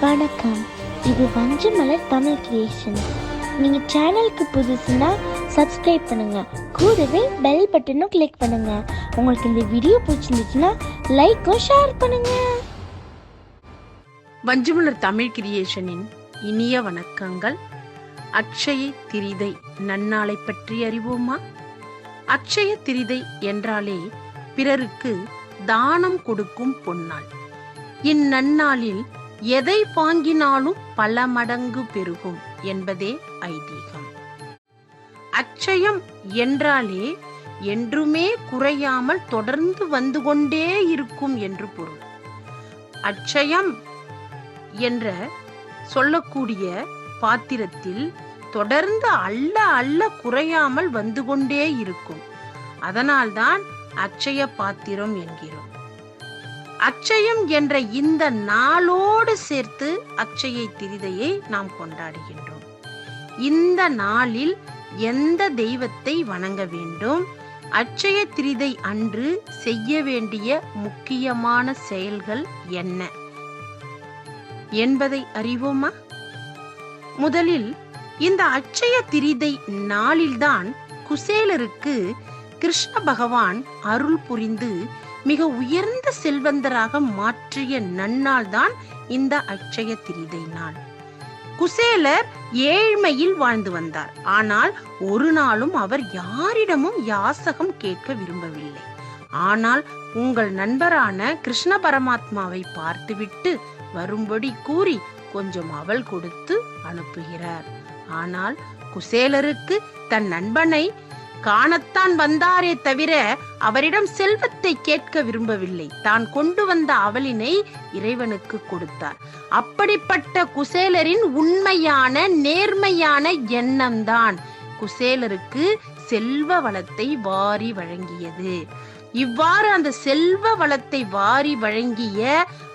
வணக்கம். இது வஞ்சமலர் தமிழ் கிரியேஷன் நீங்கள் சேனலுக்கு புதுசுன்னா சப்ஸ்கிரைப் பண்ணுங்கள் கூடவே பெல் பட்டனும் கிளிக் பண்ணுங்கள் உங்களுக்கு இந்த வீடியோ பிடிச்சிருந்துச்சுன்னா லைக்கும் ஷேர் பண்ணுங்கள் வஞ்சமலர் தமிழ் கிரியேஷனின் இனிய வணக்கங்கள். அக்ஷய திரிதை நன்னாளை பற்றி அறிவோமா? அக்ஷய திரிதை என்றாலே பிறருக்கு தானம் கொடுக்கும் பொன்னாள். இந்நன்னாளில் எதை வாங்கினாலும் பல மடங்கு பெருகும் என்பதே ஐதீகம். அச்சயம் என்றாலே என்றுமே குறையாமல் தொடர்ந்து வந்து கொண்டே இருக்கும் என்று பொருள். அட்சயம் என்ற சொல்லக்கூடிய பாத்திரத்தில் தொடர்ந்து அல்ல அல்ல குறையாமல் வந்து கொண்டே இருக்கும். அதனால்தான் அச்சய பாத்திரம் என்கிறோம். அக்ஷயம் என்ற இந்த நாளோடு சேர்த்து அக்ஷய திரிதையை நாம் கொண்டாடுகின்றோம். இந்த நாளில் எந்த தெய்வத்தை வணங்க வேண்டும்? அட்சய திரிதை அன்று செய்ய வேண்டிய முக்கியமான செயல்கள் என்ன? என்பதை அறிவோமா? முதலில் இந்த அட்சய திரிதை நாளில்தான் குசேலருக்கு கிருஷ்ண பகவான் அருள் புரிந்து மிக உயர்ந்த செல்வந்தராக மாற்றிய நன்னாள் தான் இந்த அட்சய திரிதை நாள். குசேலர் ஏழ்மையில் வாழ்ந்து வந்தார். ஆனால் ஒரு நாளும் அவர் யாரிடமும் யாசகம் கேட்க விரும்பவில்லை. ஆனால் உங்கள் நண்பரான கிருஷ்ண பரமாத்மாவை பார்த்துவிட்டு வரும்படி கூறி கொஞ்சம் அவள் கொடுத்து அனுப்புகிறார். ஆனால் குசேலருக்கு தன் நண்பனை காணத்தான் வந்தாரே தவிர அவரிடம் செல்வத்தை கேட்க விரும்பவில்லை. தான் கொண்டு வந்த அவளினை இறைவனுக்கு கொடுத்தார். அப்படிப்பட்ட குசேலரின் உண்மையான நேர்மையான எண்ணம்தான் குசேலருக்கு செல்வ வளத்தை வாரி வழங்கியது. இவ்வாறு அந்த செல்வ வளத்தை வாரி வழங்கிய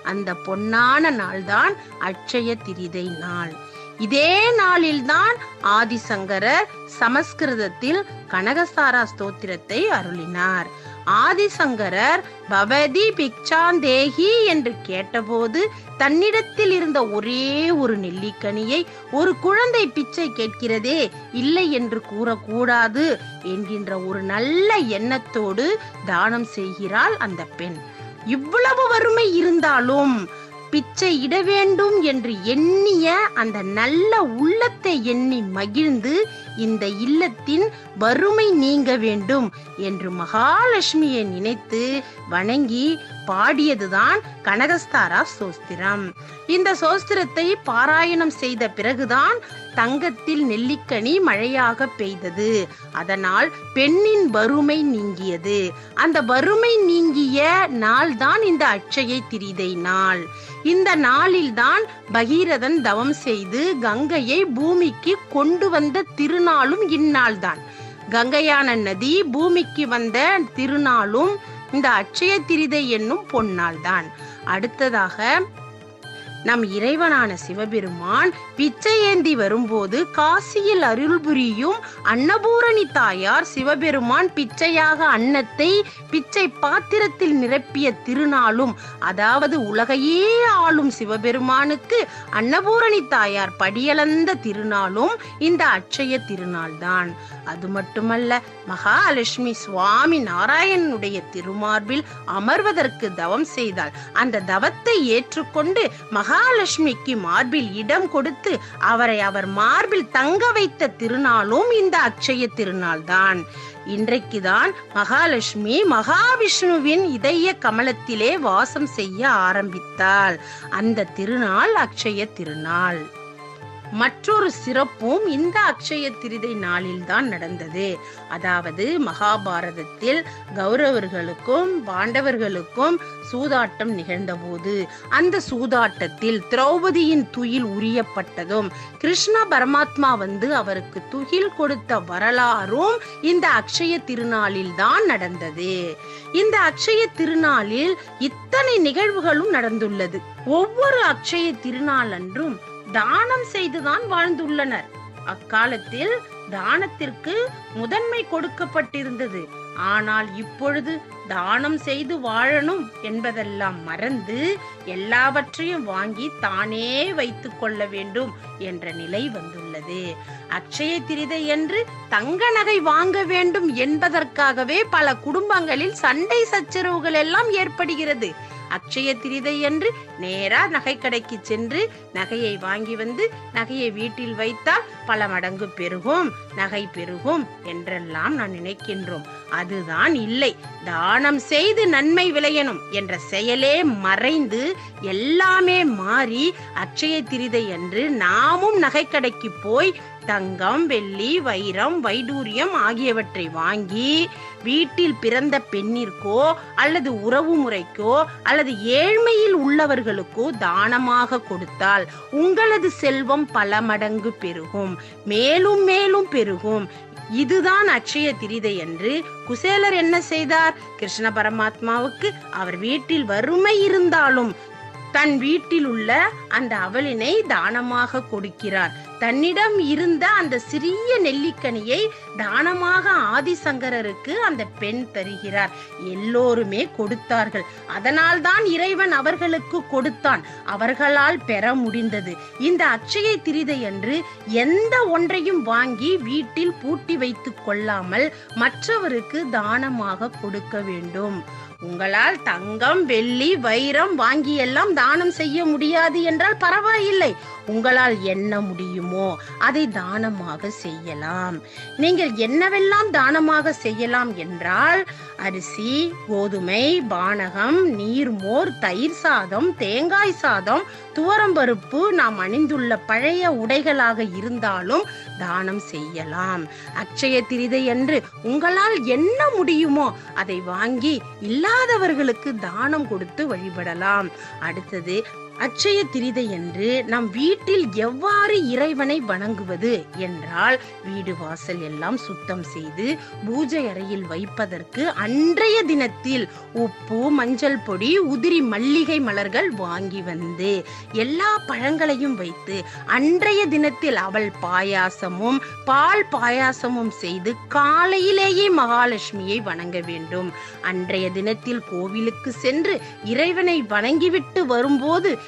அந்த பொன்னான நாள்தான் அட்சய திரிதை நாள். இதே நாளில்தான் ஆதிசங்கரர் சமஸ்கிருதத்தில் கனகசாரா ஸ்தோத்திரத்தை அருளினார். ஆதிசங்கரர் பவதி பிக்சாந்தேகி என்று கேட்டபோது தன்னிடத்தில் இருந்த ஒரே ஒரு நெல்லிக்கனியை ஒரு குழந்தை பிச்சை கேட்கிறதே இல்லை என்று கூறக்கூடாது என்கின்ற ஒரு நல்ல எண்ணத்தோடு தானம் செய்கிறாள் அந்த பெண். இவ்வளவு வறுமை இருந்தாலும் பிச்சை இட வேண்டும் என்று எண்ணிய அந்த நல்ல உள்ளத்தை எண்ணி மகிழ்ந்து இந்த இல்லத்தின் வறுமை நீங்க வேண்டும் என்று மகாலட்சுமியை நினைத்து வணங்கி பாடியதுதான் கனகஸ்தாரா சோஸ்திரம். இந்த சோஸ்திரத்தை பாராயணம் செய்த பிறகுதான் தங்கத்தில் நெல்லிக்கனி மழையாக பெய்தது. அதனால் பெண்ணின் வறுமை நீங்கியது. அந்த வறுமை நீங்கிய நாள் தான் இந்த அட்சயை திரிதை நாள். இந்த நாளில்தான் பகீரதன் தவம் செய்து கங்கையை பூமிக்கு கொண்டு வந்த திருநாளும் இந்நாள்தான். கங்கையான நதி பூமிக்கு வந்த திருநாளும் இந்த அட்சய திரிதை என்னும் பொன்னாள் தான் அடுத்ததாக நம் இறைவனான சிவபெருமான் பிச்சை ஏந்தி வரும்போது காசியில் அருள் புரியும் அன்னபூரணி தாயார் சிவபெருமான் பிச்சையாக அன்னத்தை பிச்சை பாத்திரத்தில் நிரப்பிய திருநாளும் அதாவது உலகையே ஆளும் சிவபெருமானுக்கு அன்னபூரணி தாயார் படியளந்த திருநாளும் இந்த அட்சய திருநாள் தான் அது மட்டுமல்ல மகாலட்சுமி சுவாமி நாராயணனுடைய திருமார்பில் அமர்வதற்கு தவம் செய்தாள். அந்த தவத்தை ஏற்றுக்கொண்டு மகா மகாலட்சுமிக்கு மார்பில் இடம் கொடுத்து அவரை அவர் மார்பில் தங்க வைத்த திருநாளும் இந்த அக்ஷய திருநாள் தான் இன்றைக்குதான் மகாலட்சுமி மகாவிஷ்ணுவின் இதய கமலத்திலே வாசம் செய்ய ஆரம்பித்தாள். அந்த திருநாள் அக்ஷய திருநாள். மற்றொரு சிறப்பும் இந்த அக்ஷய திரிதை நாளில்தான் நடந்தது. அதாவது மகாபாரதத்தில் கௌரவர்களுக்கும் பாண்டவர்களுக்கும் சூதாட்டம் நிகழ்ந்தபோது அந்த சூதாட்டத்தில் திரௌபதியின் துயில் உரியப்பட்டதும் கிருஷ்ண பரமாத்மா வந்து அவருக்கு துகில் கொடுத்த வரலாறும் இந்த அக்ஷய திருநாளில் தான் நடந்தது. இந்த அக்ஷய திருநாளில் இத்தனை நிகழ்வுகளும் நடந்துள்ளது. ஒவ்வொரு அக்ஷய திருநாள் அன்றும் தானம் செய்துதான் வாழ்ந்துள்ளனர். அக்காலத்தில் தானத்திற்கு முதன்மை கொடுக்கப்பட்டிருந்தது. ஆனால் இப்பொழுது தானம் செய்து வாழணும் என்பதெல்லாம் மறந்து எல்லாவற்றையும் வாங்கி தானே வைத்துக் கொள்ள வேண்டும் என்ற நிலை வந்துள்ளது. அக்ஷய திரிதை என்று தங்க நகை வாங்க வேண்டும் என்பதற்காகவே பல குடும்பங்களில் சண்டை சச்சரவுகள் எல்லாம் ஏற்படுகிறது. அக்ஷய திரிதை என்று நேரா நகைக்கடைக்கு சென்று நகையை வாங்கி வந்து நகையை வீட்டில் வைத்தால் பல மடங்கு பெருகும் நகை பெருகும் என்றெல்லாம் நான் நினைக்கின்றோம். அதுதான் இல்லை தானம் செய்து நன்மை விளையணும் என்ற செயலே மறைந்து எல்லாமே மாறி அக்ஷய திரிதை என்று நாமும் நகைக்கடைக்கு போய் தங்கம் வெள்ளி வைரம் வைடூரியம் ஆகியவற்றை வாங்கி வீட்டில் பிறந்த பெண்ணிற்கோ அல்லது உறவு முறைக்கோ அல்லது ஏழ்மையில் உள்ளவர்களுக்கோ தானமாக கொடுத்தால் உங்களது செல்வம் பல மடங்கு பெருகும். மேலும் மேலும் பெருகும். இதுதான் அட்சய திரிதை என்று குசேலர் என்ன செய்தார்? கிருஷ்ண பரமாத்மாவுக்கு அவர் வீட்டில் வறுமை இருந்தாலும் தன் வீட்டில் உள்ள அந்த அவளினை தானமாக கொடுக்கிறார். தன்னிடம் இருந்த அந்த சிறிய நெல்லிக்கனியை தானமாக ஆதிசங்கரருக்கு அந்த பெண் தருகிறார். எல்லோருமே கொடுத்தார்கள். அதனால்தான் இறைவன் அவர்களுக்கு கொடுத்தான். அவர்களால் பெற முடிந்தது. இந்த அச்சய திரிதை அன்று எந்த ஒன்றையும் வாங்கி வீட்டில் பூட்டி வைத்துக் கொள்ளாமல் மற்றவருக்கு தானமாக கொடுக்க வேண்டும். உங்களால் தங்கம் வெள்ளி வைரம் வாங்கியெல்லாம் தானம் செய்ய முடியாது என்றால் பரவாயில்லை. உங்களால் என்ன முடியும்? அதை தானமாக செய்யலாம். நீங்கள் என்னவெல்லாம் தானமாக செய்யலாம் என்றால் அரிசி கோதுமை பானகம் நீர்மோர் தயிர் சாதம் தேங்காய் சாதம் துவரம்பருப்பு நாம் அணிந்துள்ள பழைய உடைகளாக இருந்தாலும் தானம் செய்யலாம். அக்ஷய திரிதை என்று உங்களால் என்ன முடியுமோ அதை வாங்கி இல்லாதவர்களுக்கு தானம் கொடுத்து வழிபடலாம். அடுத்தது அட்சய திரிதை என்று நம் வீட்டில் எவ்வாறு இறைவனை வணங்குவது என்றால் வீடு வாசல் எல்லாம் சுத்தம் செய்து பூஜை அறையில் வைப்பதற்கு அன்றைய தினத்தில் உப்பு மஞ்சள் பொடி உதிரி மல்லிகை மலர்கள் வாங்கி வந்து எல்லா பழங்களையும் வைத்து அன்றைய தினத்தில் அவள் பாயாசமும் பால் பாயாசமும் செய்து காலையிலேயே மகாலட்சுமியை வணங்க வேண்டும். அன்றைய தினத்தில் கோவிலுக்கு சென்று இறைவனை வணங்கிவிட்டு வரும்போது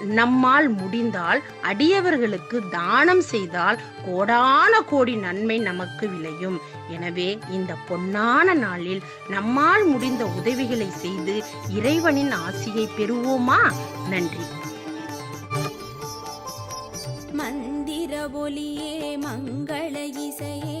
நம்மால் முடிந்தால் அடியவர்களுக்கு தானம் செய்தால் கோடான கோடி நன்மை நமக்கு விளையும். எனவே இந்த பொன்னான நாளில் நம்மால் முடிந்த உதவிகளை செய்து இறைவனின் ஆசியை பெறுவோமா? நன்றி. மந்திர ஒலியே மங்கள இசையே